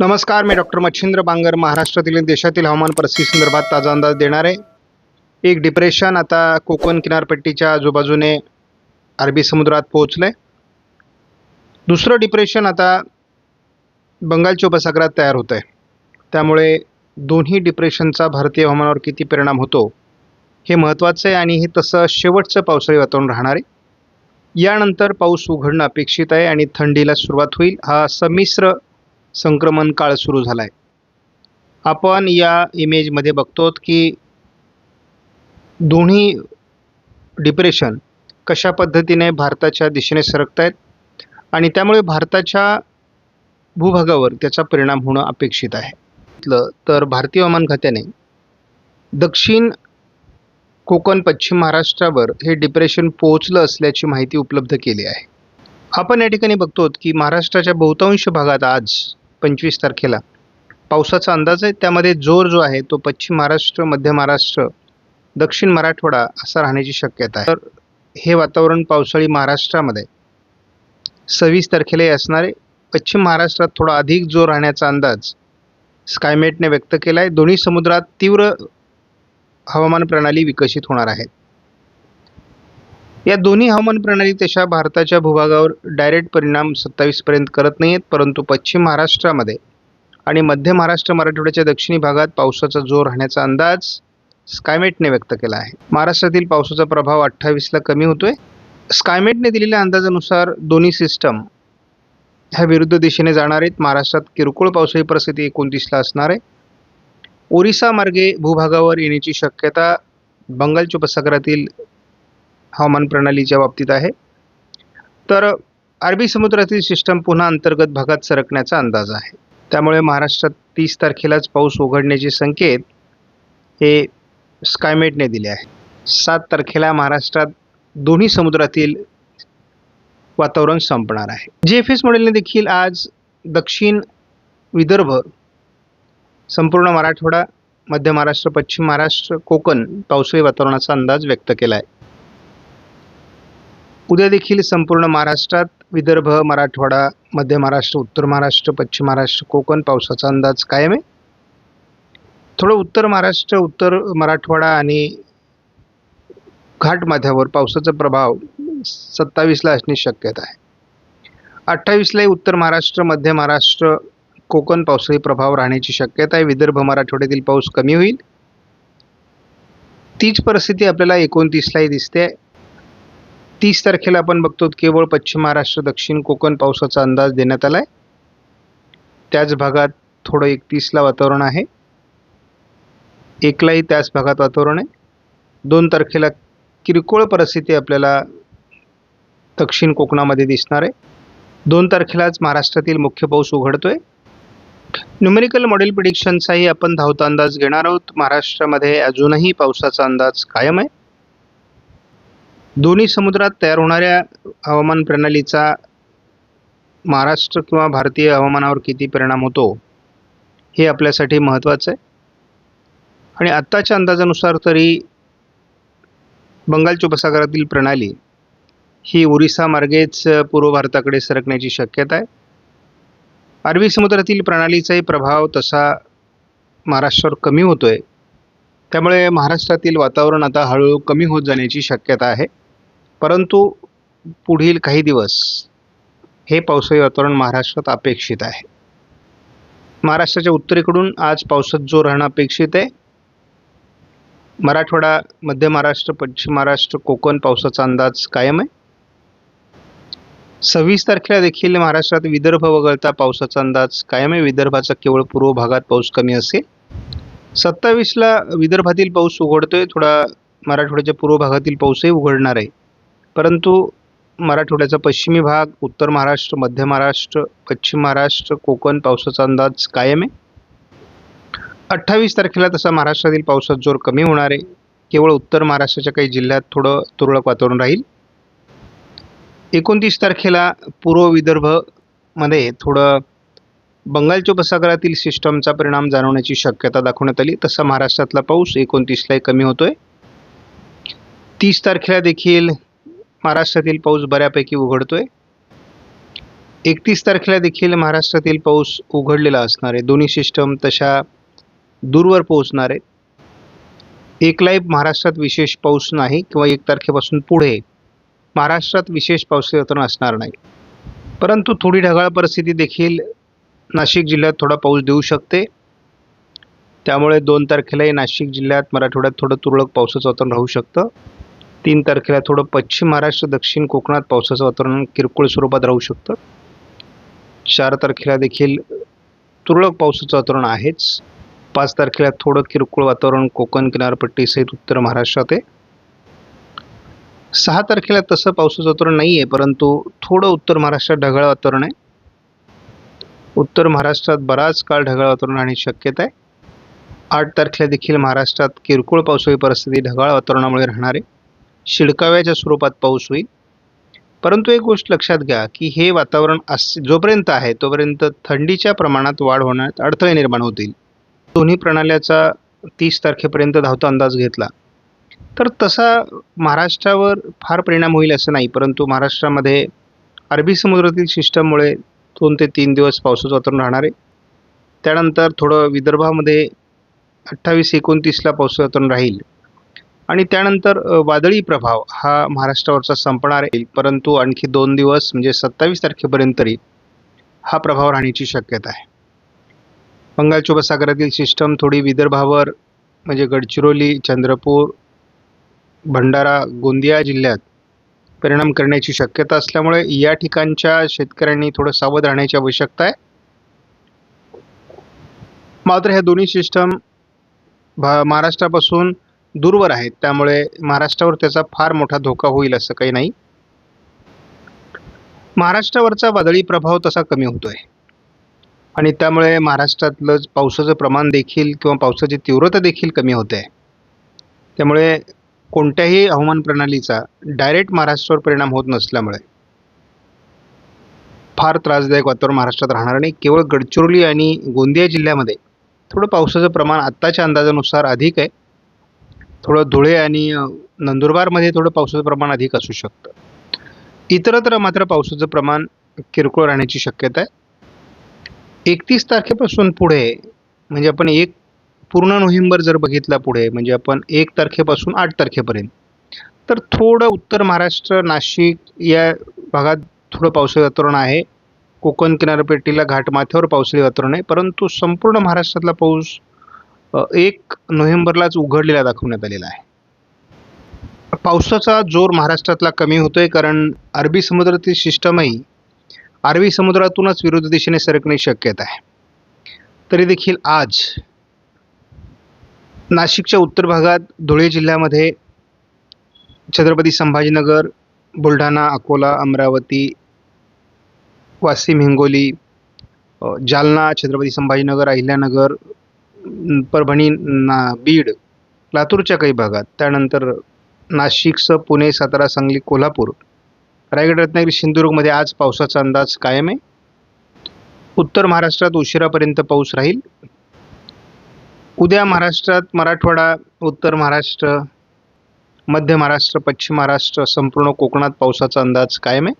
नमस्कार मी डॉक्टर मच्छिंद्र बांगर महाराष्ट्रातील आणि देशातील हवामान परिस्थितीसंदर्भात ताजा अंदाज देणार आहे. एक डिप्रेशन आता कोकण किनारपट्टीच्या आजूबाजूने अरबी समुद्रात पोहोचलं आहे दुसरं डिप्रेशन आता बंगालच्या उपसागरात तयार होतं आहे त्यामुळे दोन्ही डिप्रेशनचा भारतीय हवामानावर किती परिणाम होतो हे महत्त्वाचं आहे आणि हे तसं शेवटचं पावसाळी वातावरण राहणार आहे. यानंतर पाऊस उघडणं अपेक्षित आहे आणि थंडीला सुरुवात होईल. हा संमिश्र संक्रमण काळ सुरू झाला आहे आपण या इमेजमध्ये बघतो की दोन्ही डिप्रेशन कशा पद्धतीने भारताच्या दिशेने सरकत आहेत आणि त्यामुळे भारताच्या भूभागावर त्याचा परिणाम होणं अपेक्षित आहे. म्हटलं तर भारतीय हवामान खात्याने दक्षिण कोकण पश्चिम महाराष्ट्रावर हे डिप्रेशन पोहोचलं असल्याची माहिती उपलब्ध केली आहे. आपण या ठिकाणी बघतो की महाराष्ट्राच्या बहुतांश भागात आज पंचवीस तारखेला पावसाचा अंदाज आहे. त्यामध्ये जोर जो आहे तो पश्चिम महाराष्ट्र मध्य महाराष्ट्र दक्षिण मराठवाडा असा राहण्याची शक्यता आहे. तर हे वातावरण पावसाळी महाराष्ट्रामध्ये सव्वीस तारखेलाही असणारे पश्चिम महाराष्ट्रात थोडा अधिक जोर राहण्याचा अंदाज स्कायमेटने व्यक्त केला आहे दोन्ही समुद्रात तीव्र हवामान प्रणाली विकसित होणार आहेत या दोन्ही हवामान प्रणाली तशा भारताच्या भूभागावर डायरेक्ट परिणाम सत्तावीसपर्यंत करत नाही आहेत परंतु पश्चिम महाराष्ट्रामध्ये आणि मध्य महाराष्ट्र मराठवाड्याच्या दक्षिणी भागात पावसाचा जोर राहण्याचा अंदाज स्कायमेटने व्यक्त केला आहे. महाराष्ट्रातील पावसाचा प्रभाव अठ्ठावीसला कमी होतोय. स्कायमेटने दिलेल्या अंदाजानुसार दोन्ही सिस्टम ह्या विरुद्ध दिशेने जाणार आहेत. महाराष्ट्रात किरकोळ पावसाळी परिस्थिती एकोणतीसला असणार आहे. ओरिसा मार्गे भूभागावर येण्याची शक्यता बंगालच्या उपसागरातील हवामान प्रणालीच्या बाबतीत आहे. तर अरबी समुद्रातील सिस्टम पुन्हा अंतर्गत भागात सरकण्याचा अंदाज आहे. त्यामुळे महाराष्ट्रात तीस तारखेलाच पाऊस उघडण्याचे संकेत हे स्कायमेटने दिले आहे सात तारखेला महाराष्ट्रात दोन्ही समुद्रातील वातावरण संपणार आहे. जी एफ एस मॉडेलने देखील आज दक्षिण विदर्भ संपूर्ण मराठवाडा मध्य महाराष्ट्र पश्चिम महाराष्ट्र कोकण पावसाळी वातावरणाचा अंदाज व्यक्त केला आहे. उद्या देखील संपूर्ण महाराष्ट्रात विदर्भ मराठवाडा मध्य महाराष्ट्र उत्तर महाराष्ट्र पश्चिम महाराष्ट्र कोकण पावसाचा अंदाज कायम आहे? थोडं उत्तर महाराष्ट्र उत्तर मराठवाडा आणि घाटमाथ्यावर पावसाचा प्रभाव सत्तावीसला असणे शक्यता आहे. अठ्ठावीसलाही उत्तर महाराष्ट्र मध्य महाराष्ट्र कोकण पावसाळी प्रभाव राहण्याची शक्यता आहे. विदर्भ मराठवाड्यातील पाऊस कमी होईल. तीच परिस्थिती आपल्याला एकोणतीसलाही दिसते. तीस तारखेला आपण बघतो केवळ पश्चिम महाराष्ट्र दक्षिण कोकण पावसाचा अंदाज देण्यात आला आहे त्याच भागात थोडं एकतीसला वातावरण आहे. एकलाही त्याच भागात वातावरण आहे. दोन तारखेला किरकोळ परिस्थिती आपल्याला दक्षिण कोकणामध्ये दिसणार आहे. दोन तारखेलाच महाराष्ट्रातील मुख्य पाऊस उघडतोय. न्यूमेरिकल मॉडेल प्रिडिक्शनचाही आपण धावता अंदाज घेणार आहोत. महाराष्ट्रामध्ये अजूनही पावसाचा अंदाज कायम आहे. दोन्ही समुद्रात तयार होणाऱ्या हवामान प्रणालीचा महाराष्ट्र किंवा भारतीय हवामानावर किती परिणाम होतो हे आपल्यासाठी महत्त्वाचं आहे. आणि आत्ताच्या अंदाजानुसार तरी बंगालच्या उपसागरातील प्रणाली ही ओरिसा मार्गेच पूर्व भारताकडे सरकण्याची शक्यता आहे. अरबी समुद्रातील प्रणालीचाही प्रभाव तसा महाराष्ट्रावर कमी होतो आहे त्यामुळे महाराष्ट्रातील वातावरण आता हळूहळू कमी होत जाण्याची शक्यता आहे. परंतु पुढील काही दिवस हे पावसाळी वातावरण महाराष्ट्रात अपेक्षित आहे. महाराष्ट्राच्या उत्तरेकडून आज पावसात जोर राहणं अपेक्षित आहे. मराठवाडा मध्य महाराष्ट्र पश्चिम महाराष्ट्र कोकण पावसाचा अंदाज कायम आहे. सव्वीस तारखेला देखील महाराष्ट्रात विदर्भ वगळता पावसाचा अंदाज कायम आहे. विदर्भाचा केवळ पूर्व भागात पाऊस कमी असेल. सत्तावीसला विदर्भातील पाऊस उघडतोय. थोडा मराठवाड्याच्या पूर्व भागातील पाऊसही उघडणार आहे. परंतु मराठवाड्याचा पश्चिमी भाग उत्तर महाराष्ट्र मध्य महाराष्ट्र पश्चिम महाराष्ट्र कोकण पावसाचा अंदाज कायम आहे. अठ्ठावीस तारखेला तसा महाराष्ट्रातील पावसात जोर कमी होणार आहे. केवळ उत्तर महाराष्ट्राच्या काही जिल्ह्यात थोडं तुरळक वातावरण राहील. एकोणतीस तारखेला पूर्व विदर्भमध्ये थोडं बंगालच्या उपसागरातील सिस्टमचा परिणाम जाणवण्याची शक्यता दाखवण्यात आली. तसा महाराष्ट्रातला पाऊस एकोणतीसलाही कमी होतोय. तीस तारखेला देखील महाराष्ट्रातील पाऊस बऱ्यापैकी उघडतोय. एकतीस तारखेला देखील महाराष्ट्रातील पाऊस उघडलेला असणार आहे. दोन्ही सिस्टम तशा दूरवर पोहोचणार आहेत. एक लाईफ महाराष्ट्रात विशेष पाऊस नाही किंवा एक तारखेपासून पुढे महाराष्ट्रात विशेष पाऊस वितरण असणार नाही. परंतु थोडी ढगाळ परिस्थिती देखील नाशिक जिल्ह्यात थोडा पाऊस देऊ शकते. त्यामुळे दोन तारखेलाही नाशिक जिल्ह्यात मराठवाड्यात थोडं तुरळक पावसाचं वातावरण राहू शकतं. तीन तारखेला थोडं पश्चिम महाराष्ट्र दक्षिण कोकणात पावसाचं वातावरण किरकोळ स्वरूपात राहू शकतं. चार तारखेला देखील तुरळक पावसाचं वातावरण आहेच. पाच तारखेला थोडं किरकोळ वातावरण कोकण किनारपट्टीसहित उत्तर महाराष्ट्रात आहे. सहा तारखेला तसं पावसाचं वातावरण नाही आहे परंतु थोडं उत्तर महाराष्ट्रात ढगाळ वातावरण आहे. उत्तर महाराष्ट्रात बराच काळ ढगाळ वातावरण राहण्याची शक्यता आहे. आठ तारखेला देखील महाराष्ट्रात किरकोळ पावसाळी परिस्थिती ढगाळ वातावरणामुळे राहणार आहे. शिडकाव्याच्या स्वरूपात पाऊस होईल. परंतु एक गोष्ट लक्षात घ्या की हे वातावरण अस जोपर्यंत आहे तोपर्यंत थंडीच्या प्रमाणात वाढ होण्यात अडथळे निर्माण होतील. दोन्ही प्रणाल्याचा तीस तारखेपर्यंत धावता अंदाज घेतला. तर तसा महाराष्ट्रावर फार परिणाम होईल असं नाही परंतु महाराष्ट्रामध्ये अरबी समुद्रातील सिस्टममुळे दोन ते तीन दिवस पावसाचं वातावरण राहणार आहे. त्यानंतर थोडं विदर्भामध्ये अठ्ठावीस एकोणतीसला पावसाचं वातावरण राहील. आणि त्यानंतर वादळी प्रभाव हा महाराष्ट्रावरचा संपणार आहे. परंतु आणखी दोन दिवस म्हणजे सत्तावीस तारखेपर्यंत तरी हा प्रभाव राहण्याची शक्यता आहे. बंगालच्या उपसागरातील सिस्टम थोडी विदर्भावर म्हणजे गडचिरोली चंद्रपूर भंडारा गोंदिया जिल्ह्यात परिणाम करण्याची शक्यता असल्यामुळे या ठिकाणच्या शेतकऱ्यांनी थोडं सावध राहण्याची आवश्यकता आहे. मात्र ह्या दोन्ही सिस्टम भा महाराष्ट्रापासून दूरवर आहेत. त्यामुळे महाराष्ट्रावर त्याचा फार मोठा धोका होईल असं काही नाही. महाराष्ट्रावरचा वादळी प्रभाव तसा कमी होतोय. आणि त्यामुळे महाराष्ट्रातलं पावसाचं प्रमाण देखील किंवा पावसाची तीव्रता देखील कमी होते. त्यामुळे कोणत्याही हवामान प्रणालीचा डायरेक्ट महाराष्ट्रावर परिणाम होत नसल्यामुळे फार त्रासदायक वातावरण महाराष्ट्रात राहणार नाही. केवळ गडचिरोली आणि गोंदिया जिल्ह्यामध्ये थोडं पावसाचं प्रमाण आत्ताच्या अंदाजानुसार अधिक आहे. थोडं धुळे आणि नंदुरबारमध्ये थोडं पावसाचं प्रमाण अधिक असू शकतं. इतरत्र मात्र पावसाचं प्रमाण किरकोळ राहण्याची शक्यता आहे. एकतीस तारखेपासून पुढे म्हणजे आपण एक पूर्ण नोव्हेंबर जर बघितला पुढे म्हणजे आपण एक तारखेपासून आठ तारखेपर्यंत तर थोडं उत्तर महाराष्ट्र नाशिक या भागात थोडं पावसाळी वातावरण आहे. कोकण किनारपट्टीला घाटमाथ्यावर पावसाळी वातावरण आहे. परंतु संपूर्ण महाराष्ट्रातला पाऊस एक नोव्हेंबरलाच उघडलेला दाखवण्यात आलेला आहे. पावसाचा जोर महाराष्ट्रातला कमी होतोय कारण अरबी समुद्रातील सिस्टमही अरबी समुद्रातूनच विरुद्ध दिशेने सरकणे शक्यता आहे. तरी देखील आज नाशिकच्या उत्तर भागात धुळे जिल्ह्यामध्ये छत्रपती संभाजीनगर बुलढाणा अकोला अमरावती वाशिम हिंगोली जालना छत्रपती संभाजीनगर अहिल्यानगर परभणी ना बीड लातूरच्या काही भागात. त्यानंतर नाशिकसह पुणे सातारा सांगली कोल्हापूर. रायगड रत्नागिरी सिंधुदुर्गमध्ये आज पावसाचा अंदाज कायम आहे. उत्तर महाराष्ट्रात उशिरापर्यंत पाऊस राहील. उद्या महाराष्ट्रात मराठवाडा उत्तर महाराष्ट्र मध्य महाराष्ट्र पश्चिम महाराष्ट्र संपूर्ण कोकणात पावसाचा अंदाज कायम आहे.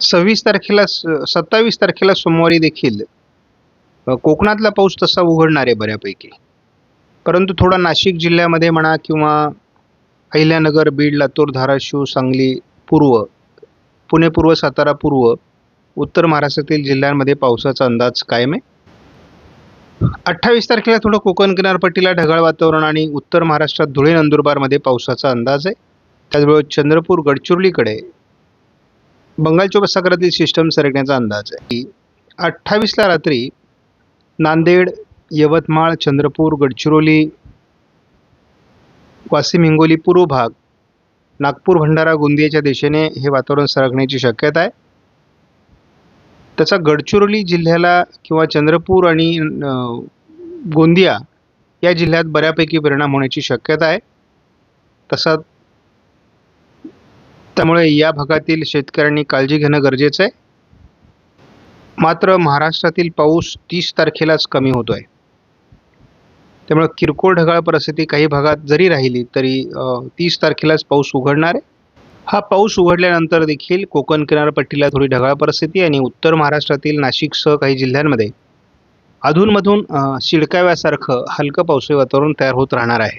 सव्वीस तारखेला सत्तावीस तारखेला सोमवारी देखील कोकणातला पाऊस तसा उघडणार आहे बऱ्यापैकी. परंतु थोडा नाशिक जिल्ह्यामध्ये म्हणा किंवा अहिल्यानगर बीड लातूर धाराशिव सांगली पूर्व पुणे पूर्व सातारा पूर्व उत्तर महाराष्ट्रातील जिल्ह्यांमध्ये पावसाचा अंदाज कायम आहे. अठ्ठावीस तारखेला थोडं कोकण किनारपट्टीला ढगाळ वातावरण आणि उत्तर महाराष्ट्रात धुळे नंदुरबारमध्ये पावसाचा अंदाज आहे. त्याचबरोबर चंद्रपूर गडचिरोलीकडे बंगालच्या उपसागरातील सिस्टम सरकण्याचा अंदाज आहे. अठ्ठावीसला रात्री नांदेड यवतमाळ चंद्रपूर गडचिरोली वाशिम हिंगोली पूर्व भाग नागपूर भंडारा गोंदियाच्या दिशेने हे वातावरण सरकण्याची शक्यता आहे. त्याचा गडचिरोली जिल्ह्याला किंवा चंद्रपूर आणि गोंदिया या जिल्ह्यात बऱ्यापैकी परिणाम होण्याची शक्यता आहे. तसा त्यामुळे या भागातील शेतकऱ्यांनी काळजी घेणं गरजेचं आहे. मात्र महाराष्ट्रातील पाऊस तीस तारखेलाच कमी होतो आहे त्यामुळे किरकोळ ढगाळ परिस्थिती काही भागात जरी राहिली तरी तीस तारखेलाच पाऊस उघडणार आहे. हा पाऊस उघडल्यानंतर देखील कोकण किनारपट्टीला थोडी ढगाळ परिस्थिती आणि उत्तर महाराष्ट्रातील नाशिकसह काही जिल्ह्यांमध्ये अधूनमधून शिडकाव्यासारखं हलकं पावसाळी वातावरण तयार होत राहणार आहे.